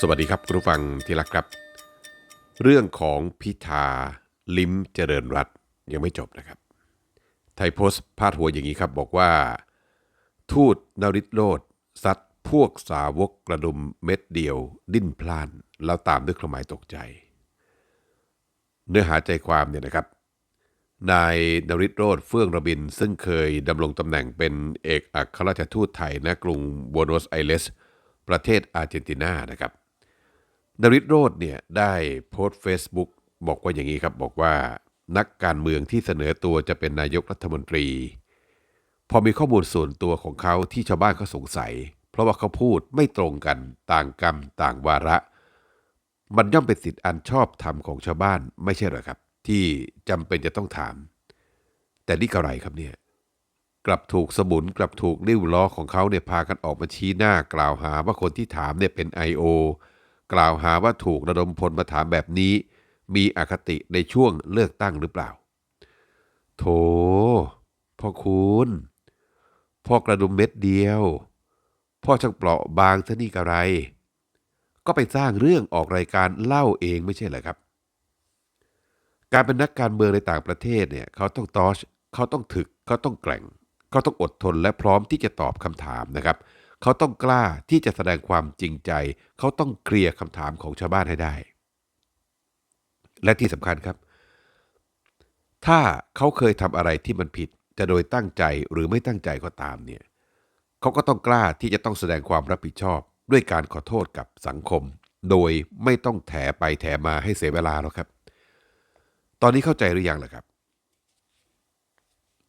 สวัสดีครับคุณผู้ฟังที่รักครับ เรื่องของพิธาลิ้มเจริญรัตยังไม่จบนะครับ ไทยโพสต์พาดหัวอย่างนี้ครับบอกว่า ทูตนริตโรดซัดพวกสาวกกระดุมเม็ดเดียว ดิ้นพลานแล้วตามด้วยเครื่องหมายตกใจ เนื้อหาใจความเนี่ยนะครับ นายนริตโรธเฟื่องระบิน ซึ่งเคยดำรงตำแหน่งเป็นเอกอัครราชทูตไทยณกรุงบัวโนสไอเรสประเทศอาร์เจนตินานะครับ นริตโรธเนี่ยได้โพสต์ Facebook บอกว่าอย่างนี้ครับบอกว่านักการเมืองที่เสนอตัวจะเป็นนายกรัฐมนตรี พอมีข้อมูลส่วนตัวของเขาที่ชาวบ้านเขาสงสัย เพราะว่าเขาพูดไม่ตรงกันต่างกรรมต่างวาระ มันย่อมเป็นสิทธิอันชอบธรรมของชาวบ้านไม่ใช่หรอครับ ที่จำเป็นจะต้องถาม แต่นี่กระไรครับเนี่ยกลับถูกสมุนกลับถูกริ้วล้อของเขาเนี่ยพากันออกมาชี้หน้ากล่าวหาว่าคนที่ถามเนี่ยเป็น I.O. กล่าวหาว่าถูกระดมพลมาถามแบบนี้ มีอคติในช่วงเลือกตั้งหรือเปล่า โถพ่อคุณพ่อกระดุมเม็ดเดียว พ่อช่างเปราะบางซะนี่กะไร ก็ไปสร้างเรื่องออกรายการเล่าเองไม่ใช่เหรอครับ การเป็นนักการเมืองในต่างประเทศเนี่ยเขาต้องตอชเขาต้องถึกเขาต้องแกร่ง เขาต้องอดทนและพร้อมที่จะตอบคำถามนะครับ เขาต้องกล้าที่จะแสดงความจริงใจ เขาต้องเคลียร์คำถามของชาวบ้านให้ได้ และที่สำคัญครับ ถ้าเขาเคยทำอะไรที่มันผิด จะโดยตั้งใจหรือไม่ตั้งใจก็ตามเนี่ยเขาก็ต้องกล้าที่จะต้องแสดงความรับผิดชอบ ด้วยการขอโทษกับสังคม โดยไม่ต้องแถไปแถมาให้เสียเวลาหรอกครับ ตอนนี้เข้าใจหรือยังล่ะครับ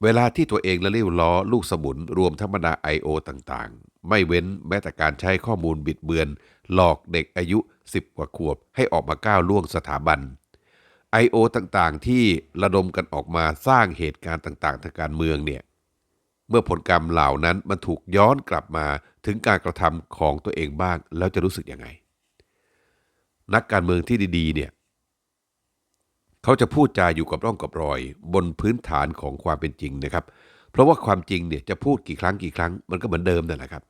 เวลาที่ตัวเองละลิ้วล้อลูกสมุนรวมทั้งบรรดา I.O. ต่างๆ ไม่เว้นแม้แต่การใช้ข้อมูลบิดเบือน หลอกเด็กอายุ 10 กว่าขวบ ให้ออกมาก้าวล่วงสถาบัน I.O. ต่างๆ ที่ระดมกันออกมาสร้างเหตุการณ์ต่างๆ ทางการเมืองเนี่ยเมื่อผลกรรมเหล่านั้นมันถูกย้อนกลับมาถึงการกระทำของตัวเองบ้าง แล้วจะรู้สึกยังไง นักการเมืองที่ดีๆเนี่ยเขาจะพูดจาอยู่กับร่องกับรอย บนพื้นฐานของความเป็นจริงนะครับ เพราะว่าความจริงเนี่ยจะพูดกี่ครั้งกี่ครั้ง มันก็เหมือนเดิมนั่นแหละครับ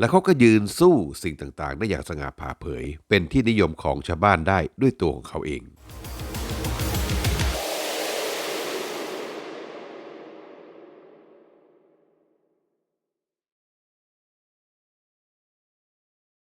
แล้วเขาก็ยืนสู้สิ่งต่างๆ ได้อย่างสง่าผ่าเผย เป็นที่นิยมของชาวบ้านได้ด้วยตัวของเขาเอง